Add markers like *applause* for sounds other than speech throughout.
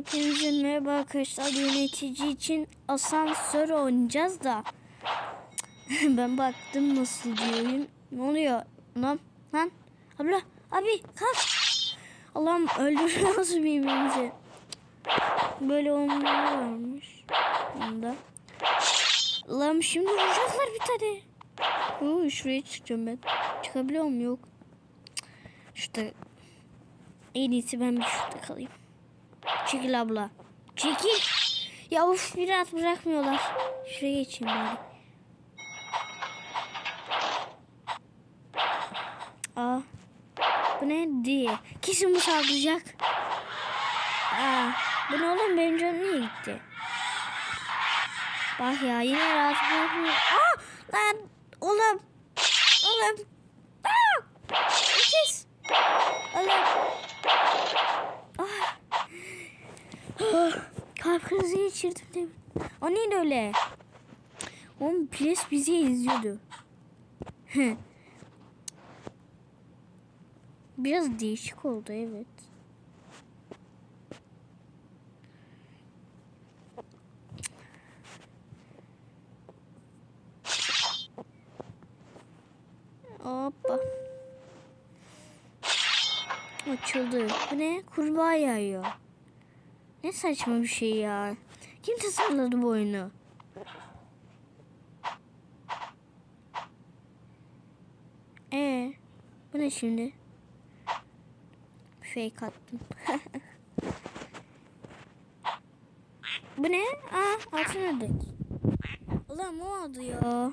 Hepinize merhaba arkadaşlar. Yönetici için asansör oynayacağız da. *laughs* ben baktım nasıl diyor oyun. Ne oluyor? Lan lan. Abla abi kalk. Allah'ım öldürüyoruz birbirimizi. Böyle olmaları varmış. Bunda. Allah'ım şimdi vuracaklar bir tane. Oo, şuraya çıkacağım ben. Çıkabiliyor muyum? Yok. Şurada. En iyisi ben bir şurada kalayım. Çekil abla. Çekil. Ya of bir rahat bırakmıyorlar. Şuraya geçeyim bari. Aa. Bu ne diye. Kesin bu saldıracak. Aa. Bu ne oğlum benim canım niye gitti? Bak ya yine rahat bırakmıyor. Aa. Lan. Oğlum. Oğlum. Aa. Kes. Oğlum. Ah. Ah, Kalp krizi geçirdim demin. O neydi öyle? Oğlum Ples bizi izliyordu. Biraz değişik oldu evet. Hoppa. Açıldı. Bu ne? Kurbağa yağıyor. Ne saçma bir şey ya. Kim tasarladı bu oyunu? Ee, bu ne şimdi? Fake attım. *laughs* bu ne? Aa, altın ördek. Ulan o adı ya.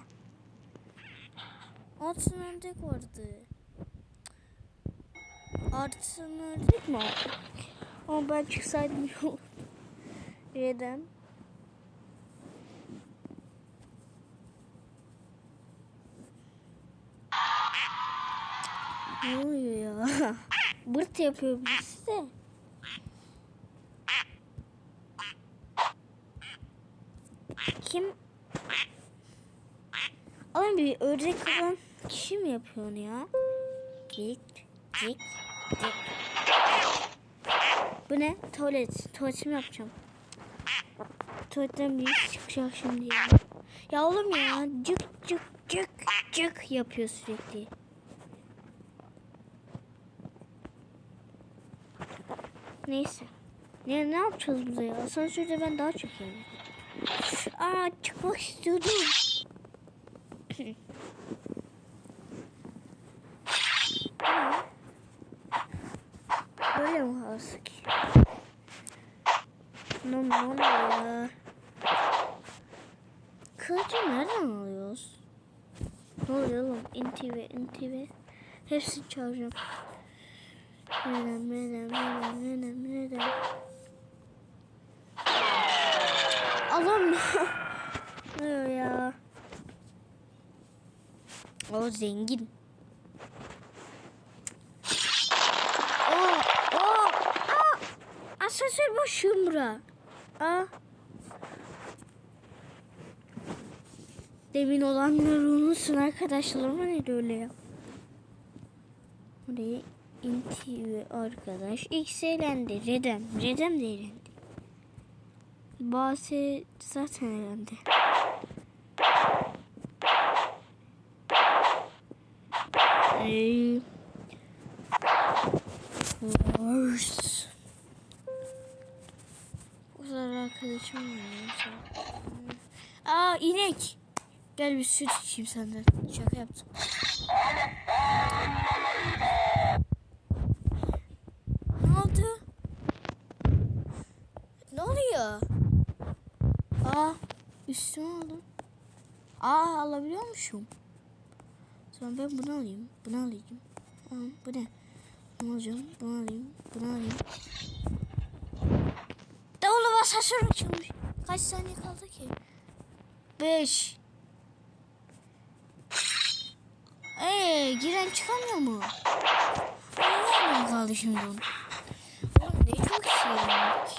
Altın ördek vardı. Altın ördek mi? Ama ben çıksaydım *laughs* iyi olurdu. Ne oluyor ya? *laughs* Bırt yapıyor birisi de. Kim? Ama bir ördek olan kişi mi yapıyor onu ya? Cik, cik, cik. Bu ne? Tuvalet. Tuvaletimi yapacağım. Tuvaletten bir çıkacak şimdi ya. Ya oğlum ya cık cık cık cık yapıyor sürekli. Neyse. Ne, ne yapacağız burada ya? Asansörde ben daha çok yani. Aa çıkmak istiyordum. *clears throat* Böyle mi kalsın ki? Ne, oluyor ya? Kılıcı nereden alıyoruz? Ne oluyor oğlum? NTV, NTV. Hepsini çalacağım. Neden, neden, neden, neden, neden? Allah'ım ne oluyor ya? O zengin. Aa, aa, aa. Asansör boş yumra. Aa. Demin olanları unutsun arkadaşlar ama neydi öyle ya? Oraya NTV arkadaş. X eğlendi. Redem. Redem de eğlendi. Base zaten eğlendi. Ee, Wars. Kadar arkadaşım. Aa inek. Gel bir süt içeyim senden. Şaka yaptım. Ne oldu? Ne oluyor? Aa üstüme aldım. Aa alabiliyormuşum. Sonra ben bunu alayım. Bunu alayım. Tamam bu ne? Bunu alacağım. Bunu alayım. Bunu alayım. Asansör açılmış. Kaç saniye kaldı ki? Beş. Eee giren çıkamıyor mu? Ne kaldı şimdi onun? Oğlum ne çok olmuş.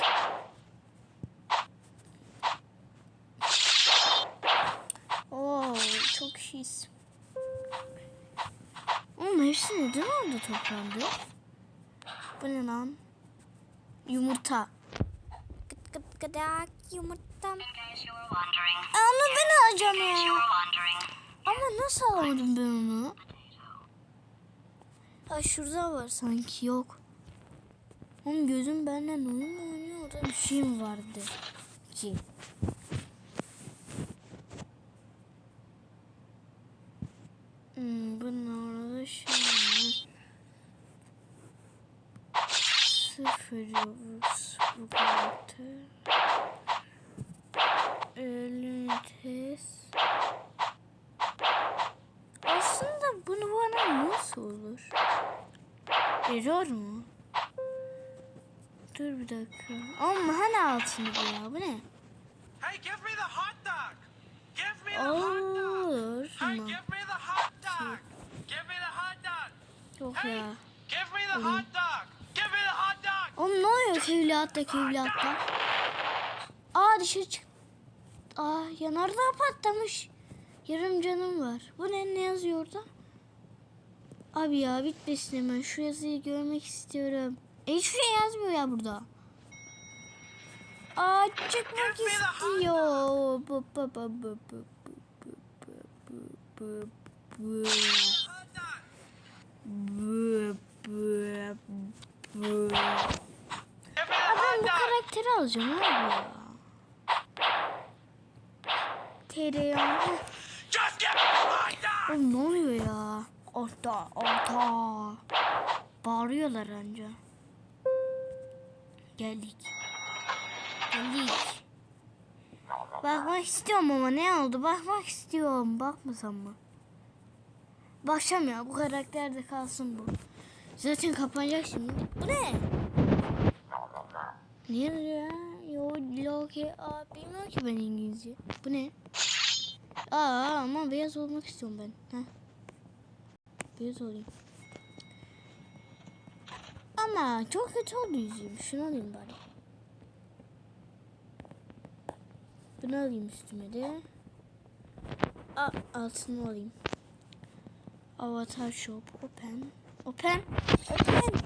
Oo çok iyiyiz. Oğlum hepsi neden orada toplandı? Bu ne lan? Yumurta. Kadar yumurtam. Ama ben alacağım ya. Ama nasıl alamadım ben onu? Ha şurada var sanki yok. Oğlum gözüm benden oyun mu oynuyor? Orada bir şey mi vardı? Ki. Hmm, bunun orada şey var. Sıfır yavuz bu kartı. Elites. Aslında bunu bana nasıl olur? Error mu? Dur bir dakika. Ama hani altını bu ya? Bu ne? Hey, give me the hot dog! Give me the hot dog! Olur Hey, mu? give me the hot dog! Give me the hot dog! Yok Hey, ya. give me the hot dog! Give me the hot dog! Oğlum ne oluyor kevliyatta kevliyatta? Aa dışarı çık. Aa yanardağ patlamış. Yarım canım var. Bu ne ne yazıyor orada? Abi ya bitmesin hemen. Şu yazıyı görmek istiyorum. E, hiçbir şey yazmıyor ya burada. Aa çıkmak istiyor. Bu, bu, bu, bu, bu, bu, bu, bu, bu, bu, bu, bu. Give me the Ben bu karakteri alacağım abi ya. Tereyağı. Oğlum ne oluyor ya? Orta, orta. Bağırıyorlar anca. Geldik. Geldik. Bakmak istiyorum ama ne oldu? Bakmak istiyorum. Bakmasam mı? Bakacağım ya. Bu karakter de kalsın bu. Zaten kapanacak şimdi. Bu ne? Ne ya? Yo, loke. Aa, bilmiyorum ki ben İngilizce. Bu ne? Aa ama beyaz olmak istiyorum ben. Heh. Beyaz olayım. Ama çok kötü oldu yüzüğüm. Şunu alayım bari. Bunu alayım üstüme de. Aa, altını alayım. Avatar Shop Open. Open. Open.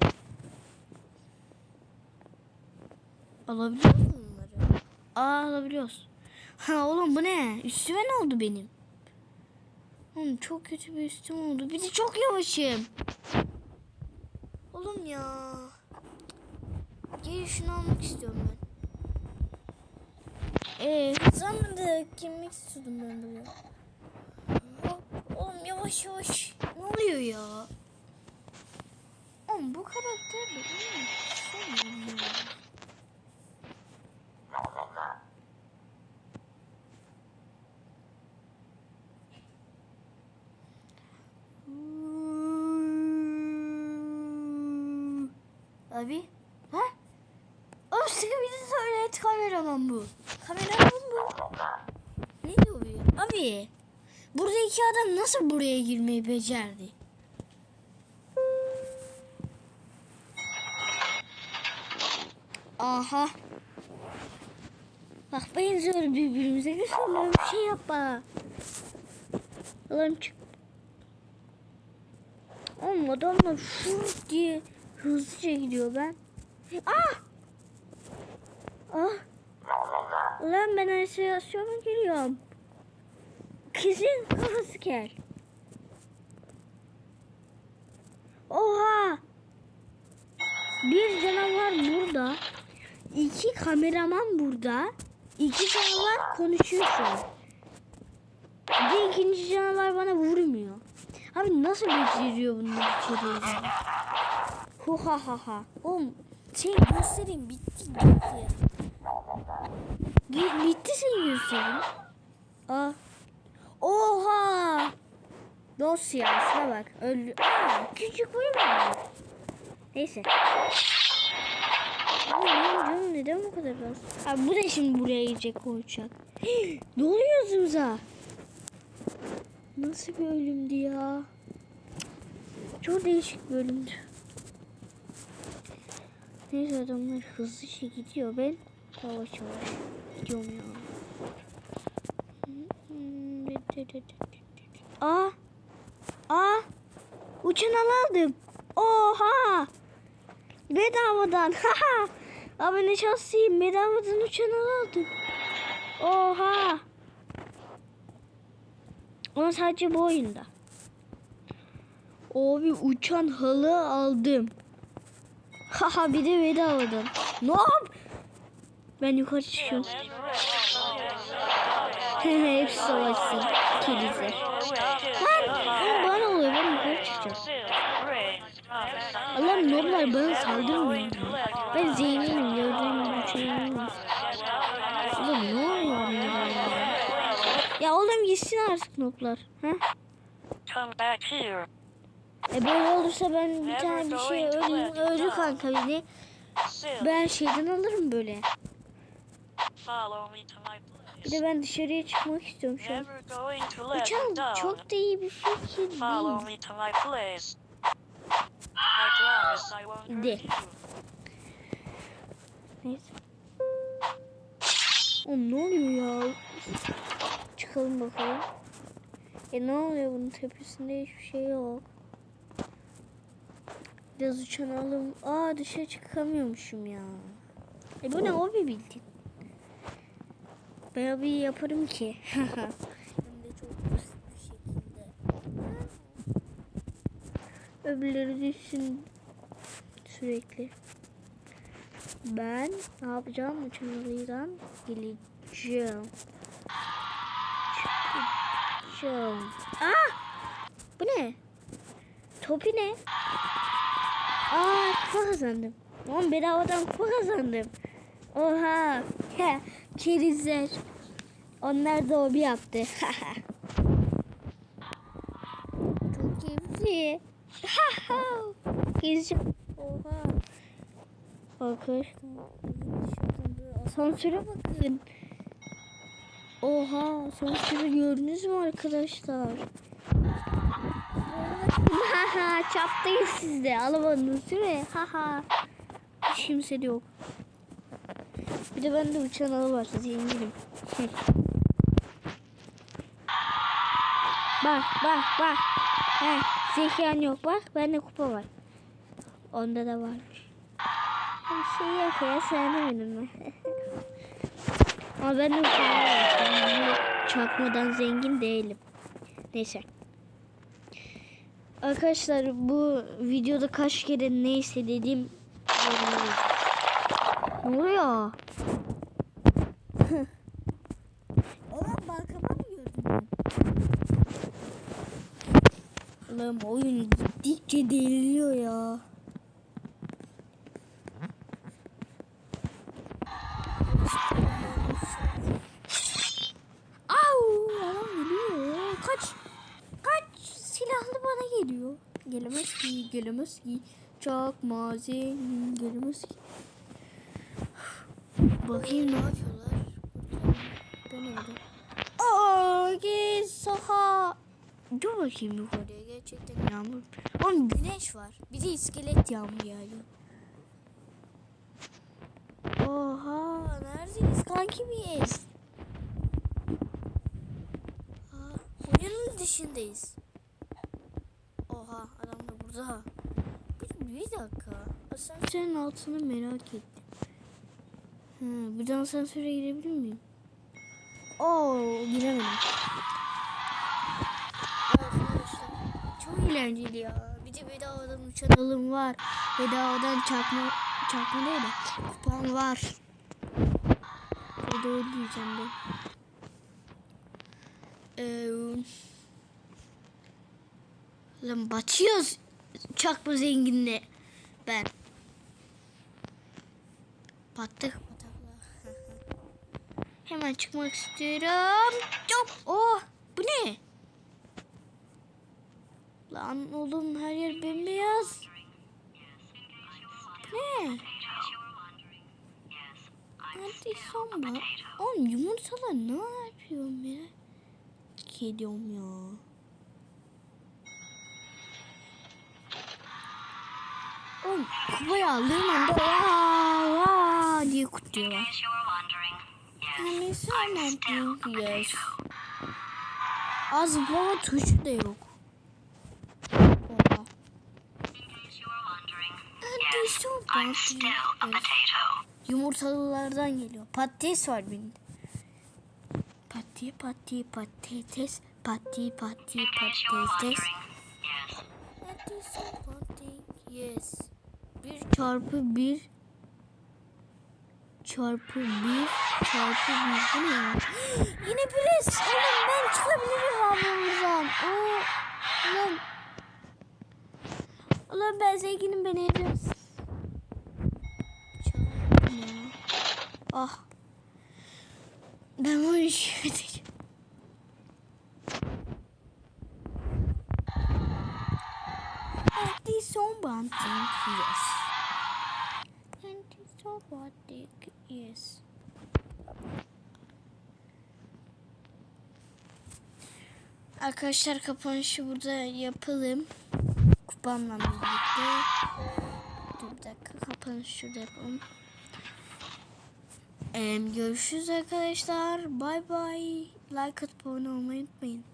Alabiliyor muyum bunları? Aa alabiliyoruz. Ha oğlum bu ne? Üstüme ne oldu benim? Oğlum çok kötü bir üstüm oldu. Bir de çok yavaşım. Oğlum ya. Gel şunu almak istiyorum ben. Eee hızlanmadı. Kimlik istiyordum ben buraya. Oğlum yavaş yavaş. Ne oluyor ya? Oğlum bu karakter mi? Sevmiyorum ya. Abi. Ha? Oğlum bir de tuvalet kameraman bu. Kameraman bu. Ne diyor bu ya? Abi. Burada iki adam nasıl buraya girmeyi becerdi? Aha. Bak benziyoruz birbirimize. Lütfen bir şey yapma. Allah'ım çık. Oğlum adamlar şur diye hızlıca gidiyor ben. Ah! Ah! Ulan ben halüsinasyona giriyorum. Kızın kafası kel. Oha! Bir canavar burada. İki kameraman burada. İki canavar konuşuyor şu an. Bir ikinci canavar bana vurmuyor. Abi nasıl beceriyor bunlar içeriye? Hu ha ha ha. Oğlum şey göstereyim bitti gitti. Gi- bitti senin gösterin. Aa. Oha. Dosya şuna bak. Öldü. Aa, küçük mu? Neyse. Abi benim canım neden bu kadar az? Abi bu da şimdi buraya girecek koyacak. ne oluyor Zımza? Nasıl bir ölümdü ya? Çok değişik bir ölümdü. Neyse adamlar hızlıca gidiyor. Ben yavaş yavaş gidiyorum ya. Aa! Aa! Uçan al aldım. Oha! Bedavadan. *laughs* Haha! Abi ne şanslıyım. Bedavadan uçan aldım. Oha. Ama sadece bu oyunda. Abi uçan halı aldım. Haha bir de bedavadan. Ne yap? Ben yukarı çıkıyorum. Hepsi savaşsın. Kedize. Lan bana oluyor ben yukarı çıkacağım. Allah'ım noblar bana saldırmıyor. Ben zenginim Ya oğlum gitsin artık noblar. Ha? Come back here. E böyle olursa ben bir tane bir şey öleyim. Öldü kanka beni. Ben şeyden alırım böyle. Bir de ben dışarıya çıkmak istiyorum şu an. Uçan down. çok da iyi bir fikir Follow değil. De. Neyse. Oğlum ne oluyor ya? Çıkalım bakalım. E ne oluyor bunun tepesinde hiçbir şey yok. Biraz uçan alım. Aa dışarı çıkamıyormuşum ya. E bu ne o bir bildin. Ben bir yaparım ki. *laughs* Öbürleri düşsün sürekli. Ben ne yapacağım? Uçan geleceğim. Çıkacağım. Aa! Bu ne? Topi ne? Aa kupa kazandım. Oğlum bedavadan kupa kazandım. Oha. Kerizler. Onlar da hobi yaptı. *laughs* Çok keyifli. *laughs* Gezeceğim. Oha. Arkadaşlar. Asansöre bakın. Oha asansörü gördünüz mü arkadaşlar? Haha çaptayız sizde. Alamadınız değil mi? Haha. Hiç kimse de yok. Bir de bende uçan alı var. Zenginim. *laughs* bak bak bak. He, zekan yok bak. Bende kupa var. Onda da varmış. Bir şey yok ya sevmedim mi? Ama ben de çakmadan zengin değilim. Neyse. Arkadaşlar bu videoda kaç kere neyse dedim. Ne oluyor? *laughs* Oğlum balkama mı gördün? Oğlum oyun gittikçe deliriyor ya. Au! Adam geliyor ya. Kaç! Kaç! Silahlı bana Gelemez ki, gelemez ki. Çakma zengin gelemez ki. Bakayım ne yapıyorlar. Ben orada. Aa, gez saha. Dur bakayım yukarıya. Gerçekten yağmur. Oğlum güneş var. Bir de iskelet yağmur yağıyor. Oha neredeyiz kanki miyiz? Oyunun dışındayız. Burada. Bir, bir dakika. Asansörün altını merak ettim. Ha, buradan asansöre girebilir miyim? Oo giremedim. Arkadaşlar çok eğlenceli ya. Bir de bedavadan uçan alım var. Bedavadan çakma çakma değil de kupon var. O da öyle diyeceğim ben. Ee, lan batıyoruz çakma zenginle ben. Battık. *laughs* Hemen çıkmak istiyorum. Yok. Oh bu ne? Lan oğlum her yer bembeyaz. Bu ne? Hadi sonba. Oğlum yumurtalar ne yapıyor merak ediyorum ya. Oğlum kupayı aldığım anda vaa vaa diye kutluyorlar. Yani sanmadım yes. Az zıplama tuşu da yok. Oha. Hadi son I'm still a potato. Yumurtalılardan geliyor. Patates var birinde. Pati pati patates. Pati pati patates. Patates pati yes. Bir çarpı bir çarpı bir çarpı bir bu ne ya? *gasps* Yine pres. Oğlum ben çıkabilirim ablamızdan. Oo, ulan. Ulan ben zenginim beni evlensin. Ah. Ben bunu işe edeceğim. Anti somebody yes. Anti somebody yes. Arkadaşlar kapanışı burada yapalım. Kupamla birlikte. Bir dakika kapanış şurada yapalım. Ee, görüşürüz arkadaşlar. Bay bay. Like atıp abone olmayı unutmayın.